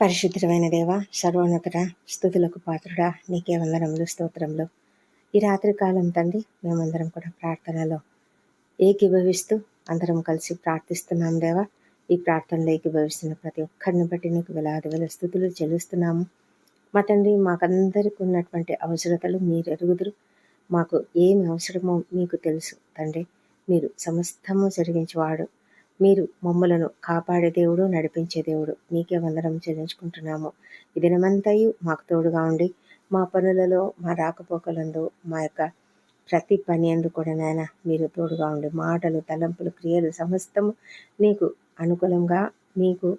పరిశుద్ధమైన దేవ సర్వోన్నతుడ స్థుతులకు పాత్రుడా నీకే వందనములు స్తోత్రములు. ఈ రాత్రి కాలం తండ్రి మేమందరం కూడా ప్రార్థనలో ఏకీభవిస్తూ అందరం కలిసి ప్రార్థిస్తున్నాం దేవా. ఈ ప్రార్థనలో ఏకీభవిస్తున్న ప్రతి ఒక్కరిని బట్టి నీకు వేలాది వేల స్థుతులు చెల్లిస్తున్నాము. మా తండ్రి మాకందరికి ఉన్నటువంటి అవసరతలు మీరు ఎరుగుదురు. మాకు ఏమి అవసరమో మీకు తెలుసు తండ్రి. మీరు సమస్తము జరిగించేవాడు. మీరు మమ్మలను కాపాడే దేవుడు నడిపించే దేవుడు. మీకే వందనం చెల్లించుకుంటున్నాము. ఈ దినమంతయు మాకు తోడుగా ఉండి మా పనులలో మా రాకపోకలందు మా యొక్క ప్రతి పని అందు కూడా నాయన మీరు తోడుగా ఉండి మాటలు తలంపులు క్రియలు సమస్తము నీకు అనుకూలంగా నీకు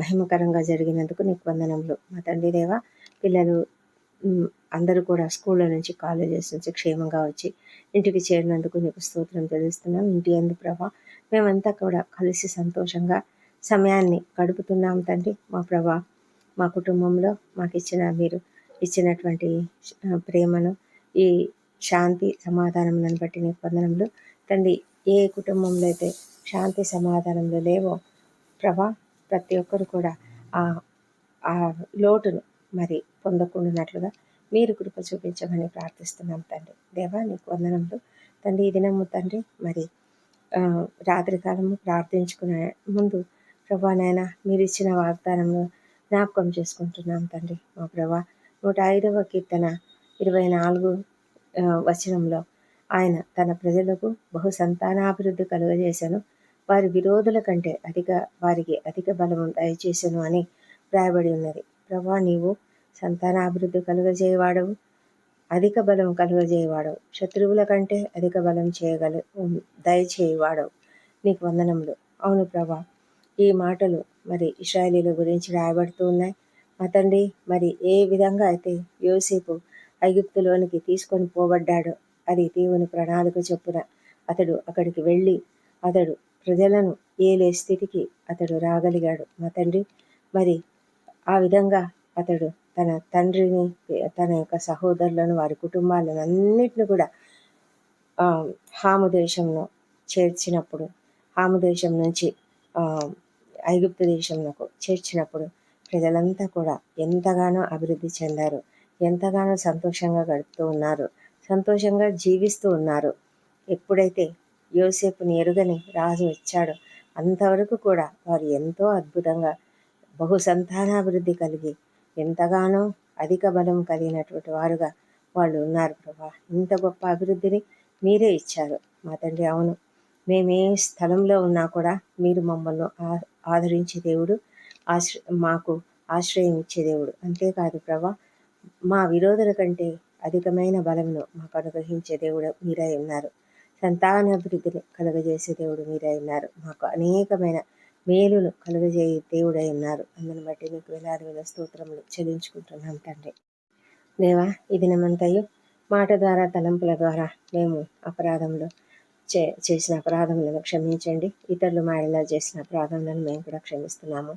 మహిమకరంగా జరిగినందుకు నీకు వందనములు. మా తండ్రి దేవ పిల్లలు అందరూ కూడా స్కూళ్ళ నుంచి కాలేజెస్ నుంచి క్షేమంగా వచ్చి ఇంటికి చేరినందుకు నీకు స్తోత్రం తెలుస్తున్నాం ఇంటి అందు ప్రభా మేమంతా కూడా కలిసి సంతోషంగా సమయాన్ని గడుపుతున్నాం తండ్రి. మా ప్రభా మా కుటుంబంలో మాకు ఇచ్చిన మీరు ఇచ్చినటువంటి ప్రేమను ఈ శాంతి సమాధానం బట్టి నీ పొందడంలో తండ్రి ఏ కుటుంబంలో అయితే శాంతి సమాధానంలో లేవో ప్రభా ప్రతి ఒక్కరు కూడా ఆ లోటును మరి పొందకుండానట్లుగా మీరు కృప చూపించమని ప్రార్థిస్తున్నాం తండ్రి. దేవా నీకు వందనంలో. తండ్రి ఈ దినము తండ్రి మరి రాత్రికాలము ప్రార్థించుకునే ముందు ప్రభా నాయన మీరు ఇచ్చిన వాగ్దానంలో జ్ఞాపకం చేసుకుంటున్నాం తండ్రి. మా ప్రభా నూట ఐదవ కీర్తన ఇరవై నాలుగు వచనంలో ఆయన తన ప్రజలకు బహు సంతానాభివృద్ధి కలుగజేశాను. వారి విరోధుల కంటే అధిక వారికి అధిక బలము దయచేశాను అని రాయబడి ఉన్నది. ప్రభా నీవు సంతానాభివృద్ధి కలుగజేయవాడవు. అధిక బలం కలుగజేయవాడవు. శత్రువుల కంటే అధిక బలం చేయగల దయచేయవాడవు. నీకు వందనములు. అవును ప్రభా ఈ మాటలు మరి ఇస్రాయలీల గురించి రాయబడుతూ ఉన్నాయి. మా తండ్రి మరి ఏ విధంగా అయితే యోసేపు ఐగుప్తులోనికి తీసుకొని పోబడ్డాడో అది దేవుని ప్రణాళిక చొప్పున అతడు అక్కడికి వెళ్ళి అతడు ప్రజలను ఏలే స్థితికి అతడు రాగలిగాడు. మా తండ్రి మరి ఆ విధంగా అతడు తన తండ్రిని తన యొక్క సహోదరులను వారి కుటుంబాలను అన్నిటిని కూడా హాము దేశంలో చేర్చినప్పుడు హాము దేశం నుంచి ఐగుప్తు దేశంలో చేర్చినప్పుడు ప్రజలంతా కూడా ఎంతగానో అభివృద్ధి చెందారు. ఎంతగానో సంతోషంగా గడుపుతూ ఉన్నారు. సంతోషంగా జీవిస్తూ ఉన్నారు. ఎప్పుడైతే యోసేపుని ఎరుగని రాజు వచ్చాడో అంతవరకు కూడా వారు ఎంతో అద్భుతంగా బహు సంతానాభివృద్ధి కలిగి ఎంతగానో అధిక బలం కలిగినటువంటి వారుగా వాళ్ళు ఉన్నారు ప్రభా. ఇంత గొప్ప అభివృద్ధిని మీరే ఇచ్చారు. మా తండ్రి అవును. మేమే స్థలంలో ఉన్నా కూడా మీరు మమ్మల్ని ఆదరించే దేవుడు ఆశ్ర మాకు ఆశ్రయం ఇచ్చే దేవుడు. అంతేకాదు ప్రభా మా విరోధుల కంటే అధికమైన బలంను మాకు అనుగ్రహించే దేవుడు మీరై ఉన్నారు. సంతానాభివృద్ధిని కలుగజేసే దేవుడు మీరై ఉన్నారు. మాకు అనేకమైన మేలును కలుగజేయి దేవుడై ఉన్నారు. అందుని బట్టి మీకు వేలాది వేల స్తోత్రములు చెల్లించుకుంటున్నాం తండ్రి. దేవా ఈ దినమంతయు మాట ద్వారా తలంపుల ద్వారా మేము అపరాధంలో చే చేసిన అపరాధములను క్షమించండి. ఇతరులు మాడిలా చేసిన అపరాధములను మేము కూడా క్షమిస్తున్నాము.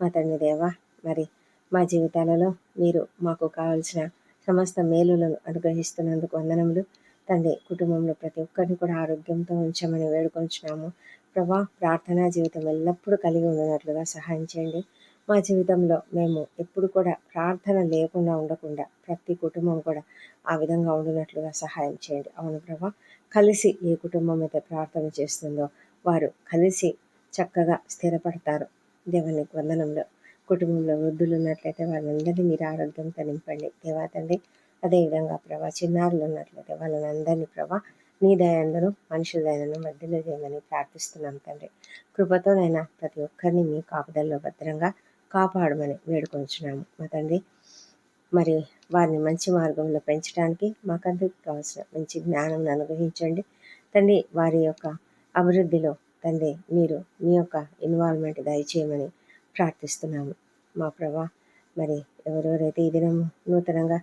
మా తండ్రి దేవా మరి మా జీవితాలలో మీరు మాకు కావలసిన సమస్త మేలులను అనుగ్రహిస్తున్నందుకు వందనములు. తండ్రి కుటుంబంలో ప్రతి ఒక్కరిని కూడా ఆరోగ్యంతో ఉంచమని వేడుకొంచున్నాము. ప్రభా ప్రార్థనా జీవితం ఎల్లప్పుడూ కలిగి ఉన్నట్లుగా సహాయం చేయండి. మా జీవితంలో మేము ఎప్పుడు కూడా ప్రార్థన లేకుండా ఉండకుండా ప్రతి కుటుంబం కూడా ఆ విధంగా ఉండినట్లుగా సహాయం చేయండి. అవును ప్రభా కలిసి ఏ కుటుంబం అయితే ప్రార్థన చేస్తుందో వారు కలిసి చక్కగా స్థిరపడతారు. దేవుని వందనంలో కుటుంబంలో వృద్ధులు ఉన్నట్లయితే వాళ్ళందరినీ మీరు ఆరోగ్యంతో నింపండి. దేవాతండి అదేవిధంగా ప్రభా చిన్నారులు ఉన్నట్లయితే వాళ్ళని అందరినీ ప్రభా నీ దయందరూ మనుషుల దయను మధ్యలో చేయమని ప్రార్థిస్తున్నాం తండ్రి. కృపతోనైనా ప్రతి ఒక్కరిని మీ కాపుదల్లో భద్రంగా కాపాడమని వేడుకొంచున్నాము. మా తండ్రి మరి వారిని మంచి మార్గంలో పెంచడానికి మాకందరికి కావాల్సిన మంచి జ్ఞానం అనుగ్రహించండి. తండ్రి వారి యొక్క అభివృద్ధిలో తండ్రి మీరు మీ యొక్క ఇన్వాల్వ్మెంట్ దయచేయమని ప్రార్థిస్తున్నాము. మా ప్రభా మరి ఎవరెవరైతే ఈ దినం నూతనంగా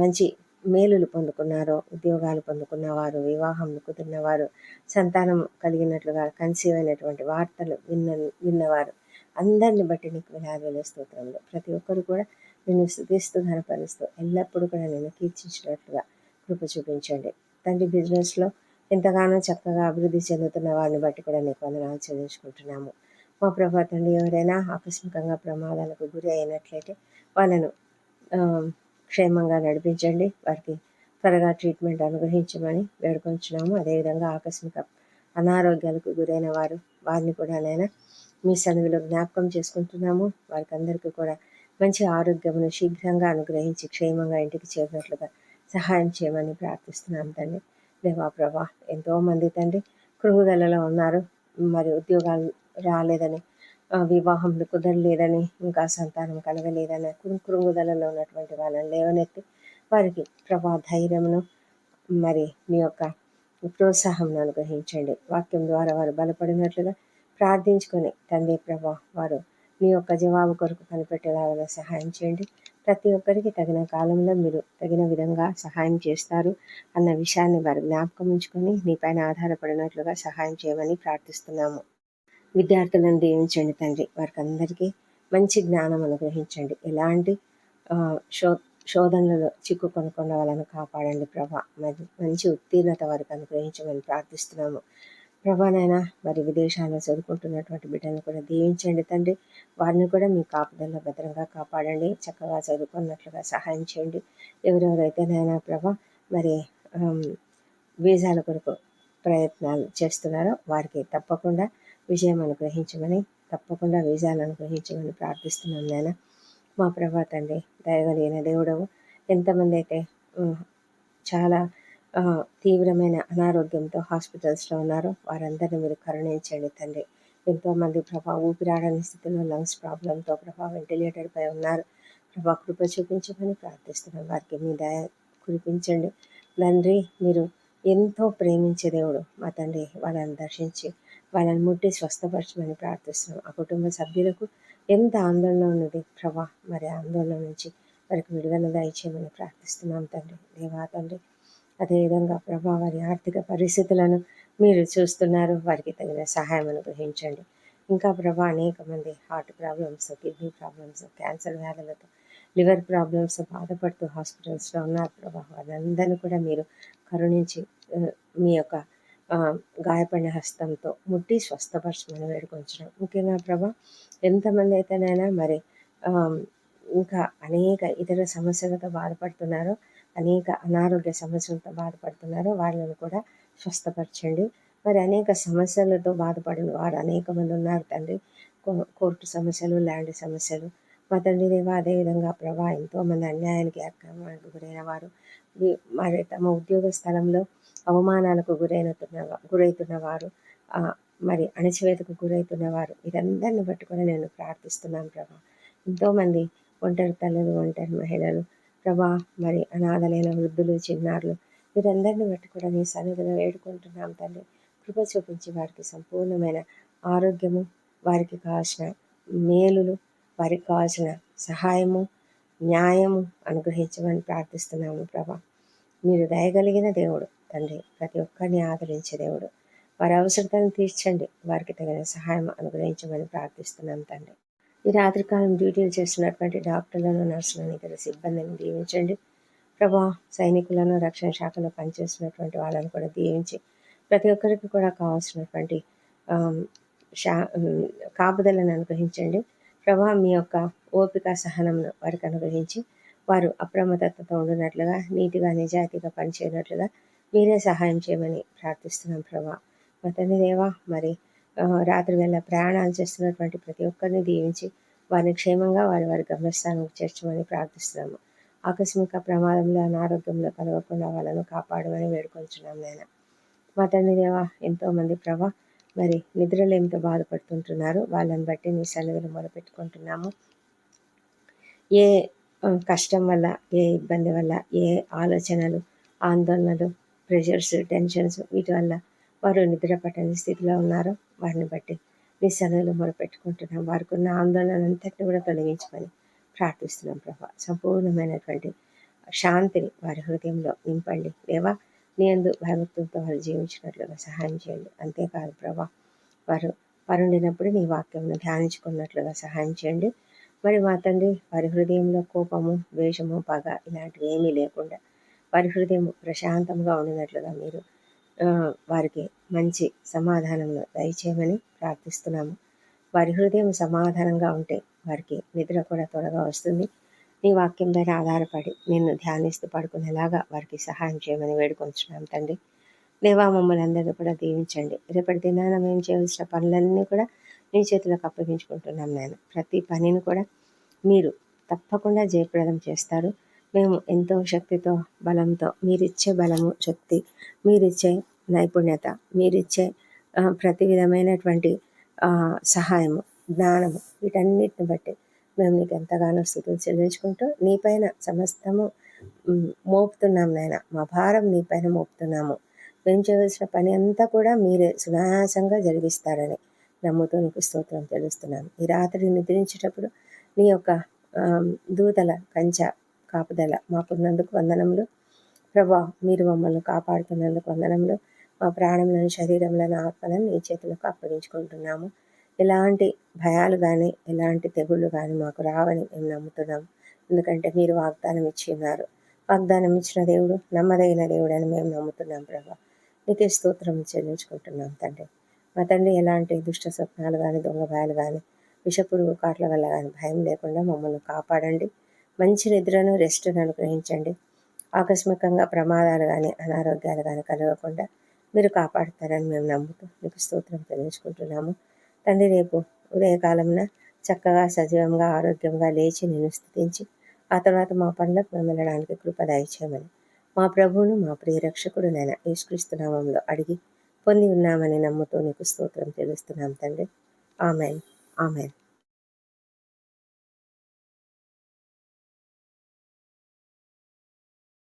మంచి మేలులు పొందుకున్నారో ఉద్యోగాలు పొందుకున్నవారు వివాహం కుదిరినవారు సంతానం కలిగినట్లుగా కన్సీవ్ అయినటువంటి వార్తలు విన్న విన్నవారు. అందరిని బట్టి నీకు వినాదుల స్తోత్రంలో ప్రతి ఒక్కరు కూడా నేను స్థుతిస్తూ ధనపరుస్తూ ఎల్లప్పుడూ కూడా నేను కీర్చించినట్లుగా కృప చూపించండి. తండ్రి బిజినెస్లో ఎంతగానో చక్కగా అభివృద్ధి చెందుతున్న వారిని బట్టి కూడా నీకు వందనాలు చెల్లించుకుంటున్నాము. మా ప్రభా తండ్రి ఎవరైనా ఆకస్మికంగా ప్రమాదాలకు గురి అయినట్లయితే వాళ్ళను క్షేమంగా నడిపించండి. వారికి త్వరగా ట్రీట్మెంట్ అనుగ్రహించమని వేడుకొంచున్నాము. అదేవిధంగా ఆకస్మిక అనారోగ్యాలకు గురైన వారు వారిని కూడా నైనా మీ సన్నిధిలో జ్ఞాపకం చేసుకుంటున్నాము. వారికి అందరికీ కూడా మంచి ఆరోగ్యమును శీఘ్రంగా అనుగ్రహించి క్షేమంగా ఇంటికి చేరినట్లుగా సహాయం చేయమని ప్రార్థిస్తున్నాం తండ్రి. దేవా ప్రభా ఎంతోమంది తండ్రి కృంగుదలలో ఉన్నారు. మరి ఉద్యోగాలు రాలేదని వివాహంలో కుదరలేదని ఇంకా సంతానం కలగలేదని కురుకురుంగుదలలో ఉన్నటువంటి వాళ్ళని లేవనెత్తి వారికి ప్రభా ధైర్యమును మరి మీ యొక్క ప్రోత్సాహం అనుగ్రహించండి. వాక్యం ద్వారా వారు బలపడినట్లుగా ప్రార్థించుకొని తండ్రి ప్రభా వారు మీ యొక్క జవాబు కొరకు కనిపెట్టేలాగా సహాయం చేయండి. ప్రతి ఒక్కరికి తగిన కాలంలో మీరు తగిన విధంగా సహాయం చేస్తారు అన్న విషయాన్ని వారు జ్ఞాపకం ఉంచుకొని మీపైన ఆధారపడినట్లుగా సహాయం చేయమని ప్రార్థిస్తున్నాము. విద్యార్థులను దీవించండి తండ్రి? వారికి అందరికీ మంచి జ్ఞానం అనుగ్రహించండి. ఎలాంటి శో శోధనలలో చిక్కుకొనకుండా వాళ్ళను కాపాడండి ప్రభా. మరి మంచి ఉత్తీర్ణత వారికి అనుగ్రహించమని ప్రార్థిస్తున్నాము. ప్రభానైనా మరి విదేశాల్లో చదువుకుంటున్నటువంటి బిడ్డలను కూడా దీవించండి తండ్రి. వారిని కూడా మీ కాపుదల్లో భద్రంగా కాపాడండి. చక్కగా చదువుకున్నట్లుగా సహాయం చేయండి. ఎవరెవరైతేనైనా ప్రభా మరి వీసాల కొరకు ప్రయత్నాలు చేస్తున్నారో వారికి తప్పకుండా విజయం అనుగ్రహించమని తప్పకుండా విజయాలు అనుగ్రహించమని ప్రార్థిస్తున్నాం నాయన. మా ప్రభా తండ్రి దయగలిగిన దేవుడవు ఎంతమంది అయితే చాలా తీవ్రమైన అనారోగ్యంతో హాస్పిటల్స్లో ఉన్నారో వారందరినీ మీరు కరుణించండి తండ్రి. ఎంతోమంది ప్రభా ఊపిరాడని స్థితిలో లంగ్స్ ప్రాబ్లంతో ప్రభా వెంటిలేటర్పై ఉన్నారు. ప్రభా కృప చూపించమని ప్రార్థిస్తున్నాం. వారికి మీ దయ కురిపించండి. తండ్రి మీరు ఎంతో ప్రేమించే దేవుడు మా తండ్రి. వాళ్ళని దర్శించి వాళ్ళని ముట్టి స్వస్థపరచమని ప్రార్థిస్తున్నాం. ఆ కుటుంబ సభ్యులకు ఎంత ఆందోళన ఉన్నది? ప్రభా మరి ఆందోళన నుంచి వారికి విడుదల దయచేయమని ప్రార్థిస్తున్నాం తండ్రి. దేవా తండ్రి అదేవిధంగా ప్రభా వారి ఆర్థిక పరిస్థితులను మీరు చూస్తున్నారు. వారికి తగిన సహాయం అనుగ్రహించండి. ఇంకా ప్రభా అనేక మంది heart problems kidney problems cancer వ్యాధులతో లివర్ ప్రాబ్లమ్స్ బాధపడుతూ హాస్పిటల్స్లో ఉన్నారు. ప్రభా వారందరినీ కూడా మీరు కరుణించి మీ యొక్క గాయపడిన హస్తంతో ముట్టి స్వస్థపరచమని వేడుకొంచడం ముఖ్యంగా ప్రభా ఎంతమంది అయితేనైనా మరి ఇంకా అనేక ఇతర సమస్యలతో బాధపడుతున్నారో అనేక అనారోగ్య సమస్యలతో బాధపడుతున్నారో వాళ్ళని కూడా స్వస్థపరచండి. మరి అనేక సమస్యలతో బాధపడిన వారు అనేక మంది ఉన్నారు తండ్రి. కో- కోర్టు సమస్యలు ల్యాండ్ సమస్యలు మా తండ్రి దేవ అదేవిధంగా ప్రభా ఎంతోమంది అన్యాయానికి అక్రమానికి గురైన వారు మరి తమ ఉద్యోగ స్థలంలో అవమానాలకు గురైన గురవుతున్న వారు మరి అణచివేతకు గురవుతున్న వారు వీరందరిని పట్టుకొని నేను ప్రార్థిస్తున్నాను ప్రభా. ఎంతోమంది ఒంటరి తల్లులు ఒంటరి మహిళలు ప్రభా మరి అనాథలైన వృద్ధులు చిన్నారులు వీరందరిని బట్టి కూడా నీ సన్నిధిలో వేడుకుంటున్నాం తండ్రి. కృప చూపించి వారికి సంపూర్ణమైన ఆరోగ్యము వారికి కావాల్సిన మేలులు వారికి కావాల్సిన సహాయము న్యాయము అనుగ్రహించమని ప్రార్థిస్తున్నాము ప్రభా. మీరు దయగలిగిన దేవుడు తండ్రి ప్రతి ఒక్కరిని ఆదరించే దేవుడు. వారి అవసరతను తీర్చండి. వారికి తగిన సహాయం అనుగ్రహించమని ప్రార్థిస్తున్నాం తండ్రి. ఈ రాత్రికాలం డ్యూటీలు చేస్తున్నటువంటి డాక్టర్లను నర్సులను ఇతర సిబ్బందిని దీవించండి. ప్రభా సైనికులను రక్షణ శాఖలో పనిచేస్తున్నటువంటి వాళ్ళని కూడా దీవించి ప్రతి ఒక్కరికి కూడా కావాల్సినటువంటి శా కాపుదలను అనుగ్రహించండి. ప్రభా మీ యొక్క ఓపిక సహనంను వారికి అనుగ్రహించి వారు అప్రమత్తతో ఉండినట్లుగా నీటిగా నిజాయితీగా పనిచేయనట్లుగా మీరే సహాయం చేయమని ప్రార్థిస్తున్నాం ప్రభా. మా తండ్రి దేవా మరి రాత్రి వేళ ప్రయాణాలు చేస్తున్నటువంటి ప్రతి ఒక్కరిని దీవించి వారిని క్షేమంగా వారి వారి గమ్యస్థానానికి చేర్చమని ప్రార్థిస్తున్నాము. ఆకస్మిక ప్రమాదంలో అనారోగ్యంలో కలగకుండా వాళ్ళను కాపాడమని వేడుకొంచున్నాం నేను మా తండ్రి దేవా ఎంతోమంది ప్రభా మరి నిద్రలేమితో బాధపడుతుంటున్నారు. వాళ్ళని బట్టి నీ సన్నిధిలో మొదలుపెట్టుకుంటున్నాము ఏ కష్టం వల్ల ఏ ఇబ్బంది వల్ల ఏ ఆలోచనలు ఆందోళనలు ప్రెషర్స్ టెన్షన్స్ వీటి వల్ల వారు నిద్ర పట్టని స్థితిలో ఉన్నారో వారిని బట్టి నీ సన్నిధిలో మొదలుపెట్టుకుంటున్నాం వారికి ఉన్న ఆందోళన అంతటిని కూడా తొలగించమని ప్రార్థిస్తున్నాం ప్రభా. సంపూర్ణమైనటువంటి శాంతిని వారి హృదయంలో నింపండి. దేవా నీ అందు భయభక్తులతో వారు జీవించినట్లుగా సహాయం చేయండి. అంతేకాదు ప్రభా వారు పరుండినప్పుడు నీ వాక్యంను ధ్యానించుకున్నట్లుగా సహాయం చేయండి. మరి మా తండ్రి వారి హృదయంలో కోపము ద్వేషము పగ ఇలాంటివి ఏమీ లేకుండా వారి హృదయం ప్రశాంతంగా ఉండినట్లుగా మీరు వారికి మంచి సమాధానంలో దయచేయమని ప్రార్థిస్తున్నాము. వారి హృదయం సమాధానంగా ఉంటే వారికి నిద్ర కూడా త్వరగా వస్తుంది. నీ వాక్యం పైన ఆధారపడి నిన్ను ధ్యానిస్తూ పడుకునేలాగా వారికి సహాయం చేయమని వేడుకొంచున్నాం తండ్రి. దేవా మమ్మల్ని అందరినీ కూడా దీవించండి. రేపటి దినాన మేము చేయవలసిన పనులన్నీ కూడా నీ చేతులకు అప్పగించుకుంటున్నాం నేను ప్రతి పనిని కూడా మీరు తప్పకుండా జయప్రదం చేస్తారు. మేము ఎంతో శక్తితో బలంతో మీరిచ్చే బలము శక్తి మీరిచ్చే నైపుణ్యత మీరిచ్చే ప్రతి విధమైనటువంటి సహాయము జ్ఞానము వీటన్నిటిని బట్టి మేము నీకు ఎంతగానో స్థుతులు చెల్లించుకుంటూ నీపైన సమస్తము మోపుతున్నాం నాయన. మా భారం నీపైన మోపుతున్నాము. మేము చేయవలసిన పని అంతా కూడా మీరే సునాయాసంగా జరిగిస్తారని నమ్ముతూ నీకు స్తోత్రం తెలుస్తున్నాను ఈ రాత్రి నిద్రించేటప్పుడు నీ యొక్క దూతల కంచ కాపుదల మాకున్నందుకు వందనములు. ప్రభా మీరు మమ్మల్ని కాపాడుతున్నందుకు వందనములు. మా ప్రాణంలోని శరీరంలోని ఆత్మలను నీ చేతులకు అప్పగించుకుంటున్నాము. ఎలాంటి భయాలు కానీ ఎలాంటి తెగుళ్ళు కానీ మాకు రావని మేము నమ్ముతున్నాము ఎందుకంటే మీరు వాగ్దానం ఇచ్చి ఉన్నారు వాగ్దానం ఇచ్చిన దేవుడు నమ్మదగిన దేవుడు అని మేము నమ్ముతున్నాం ప్రభా. నీకే స్తోత్రం చెల్లించుకుంటున్నాం తండ్రి. మా తండ్రి ఎలాంటి దుష్ట స్వప్నాలు కానీ దొంగ భయాలు కానీ విషపురుగు కాట్ల వల్ల కానీ భయం లేకుండా మమ్మల్ని కాపాడండి. మంచి నిద్రను రెస్ట్ను అనుగ్రహించండి. ఆకస్మికంగా ప్రమాదాలు కానీ అనారోగ్యాలు కానీ కలగకుండా మీరు కాపాడుతారని మేము నమ్ముతూ మీకు స్తోత్రం తెలుసుకుంటున్నాము తండ్రి రేపు ఉదయకాలంన చక్కగా సజీవంగా ఆరోగ్యంగా లేచి నేను స్థుతించి ఆ తర్వాత మా పనులకు వెళ్ళడానికి కృప దయచేయమని మా ప్రభువును మా ప్రియరక్షకుడు నేను యేసుక్రీస్తునామంలో అడిగి పొంది ఉన్నామని నమ్ముతూ నీకు స్తోత్రం తెలుస్తున్నాం తండ్రి. ఆమెన్. ఆమెన్.